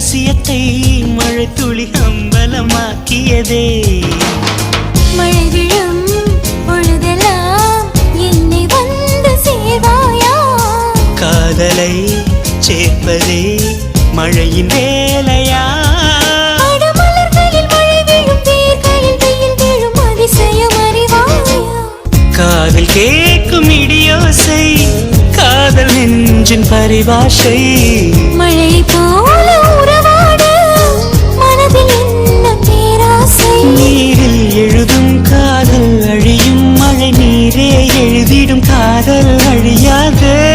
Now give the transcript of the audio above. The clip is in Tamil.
ரகசியத்தை மழை துளி அம்பலமாக்கியதே. மழை விழும் பொழுதெல்லாம் என்னை வந்து சேவாயா காதலை சேர்ப்பதே மழையின் வேலையா? காதல் கேட்கும் இடியோசை காதல் நெஞ்சின் பரிபாஷை. தேடும் காதல் அழியாதே.